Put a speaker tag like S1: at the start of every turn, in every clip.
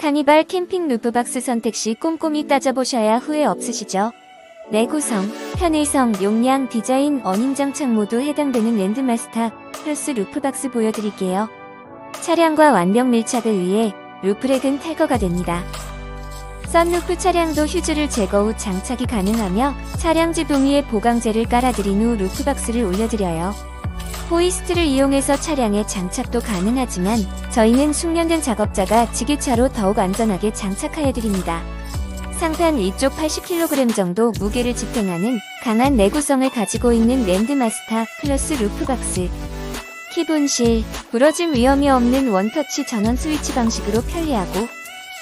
S1: 카니발 캠핑 루프박스 선택 시 꼼꼼히 따져보셔야 후회 없으시죠? 내구성, 편의성, 용량, 디자인, 어닝 장착 모두 해당되는 랜드마스터 플러스 루프박스 보여드릴게요. 차량과 완벽 밀착을 위해 루프렉은 탈거가 됩니다. 썬루프 차량도 휴즈를 제거 후 장착이 가능하며 차량지 동위에 보강재를 깔아드린 후 루프박스를 올려드려요. 호이스트를 이용해서 차량에 장착도 가능하지만 저희는 숙련된 작업자가 지게차로 더욱 안전하게 장착하여 드립니다. 상판 위쪽 80kg 정도 무게를 지탱하는 강한 내구성을 가지고 있는 랜드마스터 플러스 루프박스. 키분실, 부러짐 위험이 없는 원터치 전원 스위치 방식으로 편리하고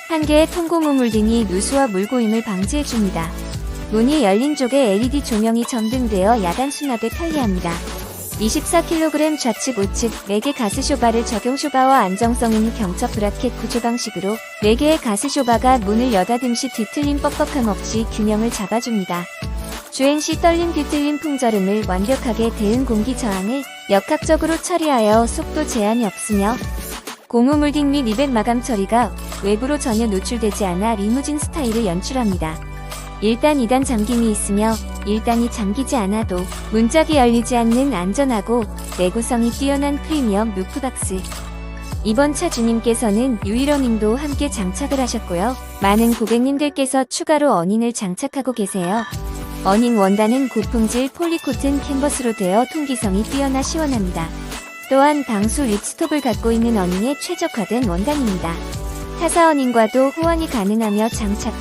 S1: 한 개의 통고 무물 등이 누수와 물고임을 방지해줍니다. 문이 열린 쪽에 LED 조명이 전등되어 야간 수납에 편리합니다. 24kg 좌측 우측 4개 가스 쇼바를 적용 쇼바와 안정성 있는 경첩 브라켓 구조 방식으로 4개의 가스 쇼바가 문을 여닫음 시 뒤틀림 뻑뻑함 없이 균형을 잡아줍니다. 주행 시 떨림 뒤틀림 풍절음을 완벽하게 대응 공기 저항을 역학적으로 처리하여 속도 제한이 없으며 고무물딩 및 리벳 마감 처리가 외부로 전혀 노출되지 않아 리무진 스타일을 연출합니다. 1단, 2단 잠김이 있으며 1단이 잠기지 않아도 문짝이 열리지 않는 안전하고 내구성이 뛰어난 프리미엄 루프박스. 이번 차 주님께서는 유일어닝도 함께 장착을 하셨고요. 많은 고객님들께서 추가로 어닝을 장착하고 계세요. 어닝 원단은 고품질 폴리코튼 캔버스로 되어 통기성이 뛰어나 시원합니다. 또한 방수 립스톱을 갖고 있는 어닝에 최적화된 원단입니다. 타사 어닝과도 호환이 가능하며 장착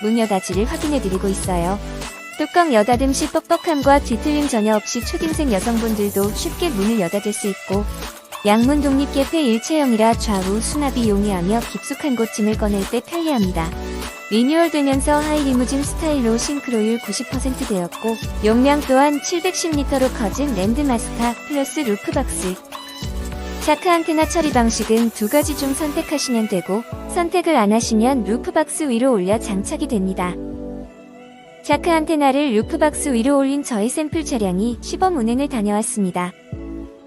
S1: 후문 여닫이를 확인해드리고 있어요. 뚜껑 여닫음 시 뻑뻑함과 뒤틀림 전혀 없이 초딩생 여성분들도 쉽게 문을 여닫을 수 있고 양문 독립 개폐 일체형이라 좌우 수납이 용이하며 깊숙한 곳 짐을 꺼낼 때 편리합니다. 리뉴얼되면서 하이 리무진 스타일로 싱크로율 90% 되었고 용량 또한 710리터로 커진 랜드마스터 플러스 루프박스 자크 안테나 처리 방식은 두 가지 중 선택하시면 되고 선택을 안 하시면 루프박스 위로 올려 장착이 됩니다. 자크 안테나를 루프박스 위로 올린 저의 샘플 차량이 시범 운행을 다녀왔습니다.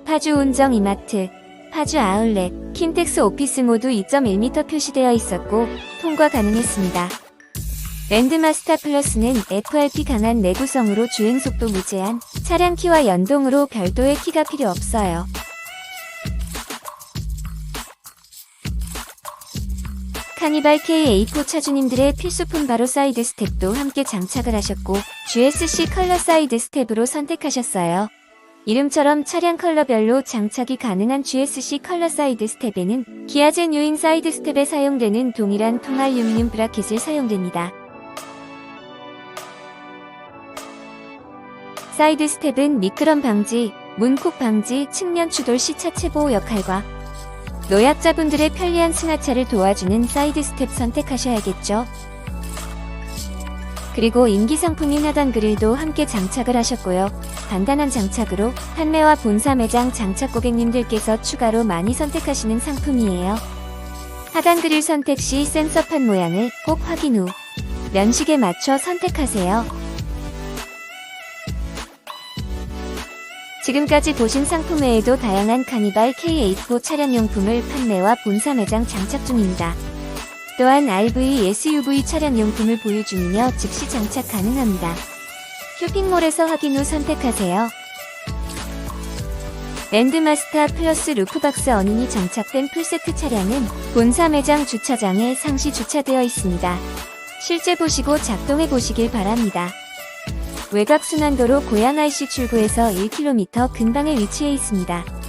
S1: 파주 운정 이마트, 파주 아울렛, 킨텍스 오피스 모두 2.1m 표시되어 있었고 통과 가능했습니다. 랜드마스터 플러스는 FRP 강한 내구성으로 주행속도 무제한, 차량 키와 연동으로 별도의 키가 필요 없어요. 카니발 K84 차주님들의 필수품 바로 사이드 스텝도 함께 장착을 하셨고 GSC 컬러 사이드 스텝으로 선택하셨어요. 이름처럼 차량 컬러별로 장착이 가능한 GSC 컬러 사이드 스텝에는 기아제 뉴인 사이드 스텝에 사용되는 동일한 통알루미늄 브라켓을 사용됩니다. 사이드 스텝은 미끄럼 방지, 문콕 방지, 측면 추돌 시 차체 보호 역할과 노약자분들의 편리한 승하차를 도와주는 사이드 스텝 선택하셔야겠죠. 그리고 인기 상품인 하단 그릴도 함께 장착을 하셨고요. 간단한 장착으로 판매와 본사 매장 장착 고객님들께서 추가로 많이 선택하시는 상품이에요. 하단 그릴 선택 시 센서판 모양을 꼭 확인 후 면식에 맞춰 선택하세요. 지금까지 보신 상품 외에도 다양한 카니발 K84 차량용품을 판매와 본사 매장 장착 중입니다. 또한 RV, SUV 차량용품을 보유 중이며 즉시 장착 가능합니다. 쇼핑몰에서 확인 후 선택하세요. 랜드마스터 플러스 루프박스 어닝이 장착된 풀세트 차량은 본사 매장 주차장에 상시 주차되어 있습니다. 실제 보시고 작동해 보시길 바랍니다. 외곽순환도로 고양 IC 출구에서 1km 근방에 위치해 있습니다.